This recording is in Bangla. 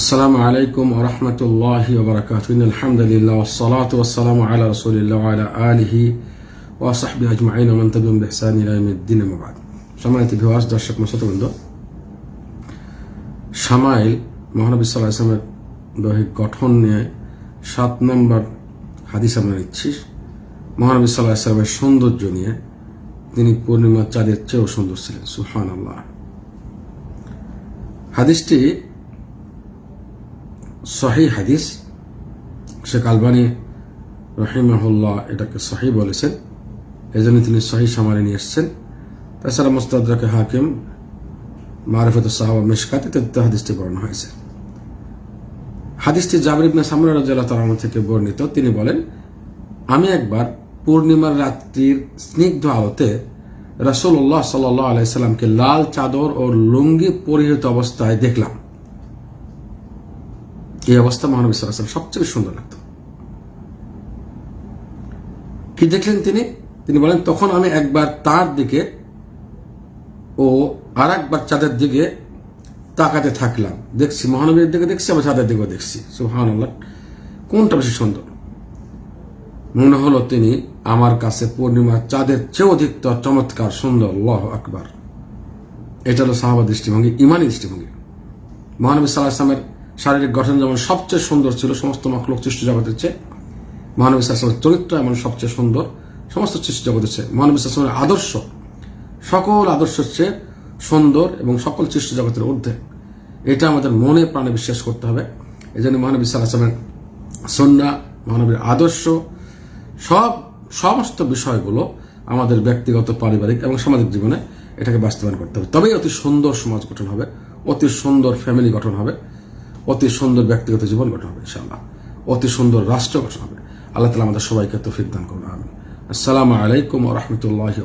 আসসালামু আলাইকুম রহমতুল্লাহ ওবরাকাতুন আলহামদুলিল্লাহ ওসলাত ওসালাম আলা রসুলিল্লাহ আলা আলহি ওয়াসাহবি আজমাইন। মন্তবিম বেহসান ইলামুদ্দিন আহমাবাদ সম্মানিত সামাইল মহানবী সাল্লাহ ইসলামের গঠন নিয়ে সাত নম্বর হাদিস আমরা নিচ্ছি। মহানবী সাল্লাহ ইসলামের সৌন্দর্য নিয়ে। তিনি পূর্ণিমার চাঁদের চেয়েও সুন্দর ছিলেন সুহান আল্লাহ হাদিসটি সহি হাদিস। শেখ আলবানী রহিমাহুল্লাহ এটাকে সহি বলেছেন। এই জন্য তিনি সহি সামারে নিয়ে এসছেন। তাছাড়া মোস্তাদাকে হাকিম মারফত সাহাবা মিশকাত ইত্যাদি হাদিসটি বর্ণনা হয়েছে। হাদিসটি জাবির ইবনে সামরা রাজিয়াল্লাহ তাআলা থেকে বর্ণিত। তিনি বলেন, আমি একবার পূর্ণিমার রাত্রির স্নিগ্ধ আলোতে রাসূলুল্লাহ সাল্লাল্লাহু আলাইহি সাল্লামকে লাল চাদর ও লুঙ্গি পরিহিত অবস্থায় দেখলাম। এই অবস্থা মহানবী সাল্লাম সবচেয়ে সুন্দর লাগতো। কি দেখলেন তিনি? তিনি বলেন, তখন আমি একবার তার দিকে ও আর একবার চাঁদের দিকে তাকাতে থাকলাম। দেখছি, মহানবীর দিকে দেখছি, আবার চাঁদের দিকেও দেখছি। সুহান কোনটা বেশি সুন্দর? মনে হলো তিনি, আমার কাছে পূর্ণিমা চাঁদের চেয়ে অধিকতর চমৎকার, সুন্দর লহ আকবার। এটা হলো সাহাবা দৃষ্টিভঙ্গি, ইমানি দৃষ্টিভঙ্গি। মহানবী সাল্লাহ আসলামের শারীরিক গঠন যেমন সবচেয়ে সুন্দর ছিল, সমস্ত মখলুক সৃষ্টি জগতের চেয়ে, মহানবী সাল্লামের চরিত্র এমন সবচেয়ে সুন্দর, সমস্ত সৃষ্টি জগতের চেয়ে, মহানবী সাল্লামের আদর্শ, সকল আদর্শের চেয়ে সুন্দর এবং সকল সৃষ্টি জগতের ঊর্ধ্বে। এটা আমাদের মনে প্রাণে বিশ্বাস করতে হবে। এই জন্য মহানবী সাল্লাহামের সন্না, মহানবীর আদর্শ, সব, সমস্ত বিষয়গুলো আমাদের ব্যক্তিগত, পারিবারিক এবং সামাজিক জীবনে এটাকে বাস্তবায়ন করতে হবে। তবেই অতি সুন্দর সমাজ গঠন হবে, অতি সুন্দর ফ্যামিলি গঠন হবে। অতি সুন্দর ব্যক্তিগত জীবন গঠন হবে, ইনশাআল্লাহ। অতি সুন্দর রাষ্ট্র গঠন হবে। আল্লাহ তালা আমাদের সবাইকে তো ফিরদান করুন আমি আসসালামু আলাইকুম রহমতুল্লাহ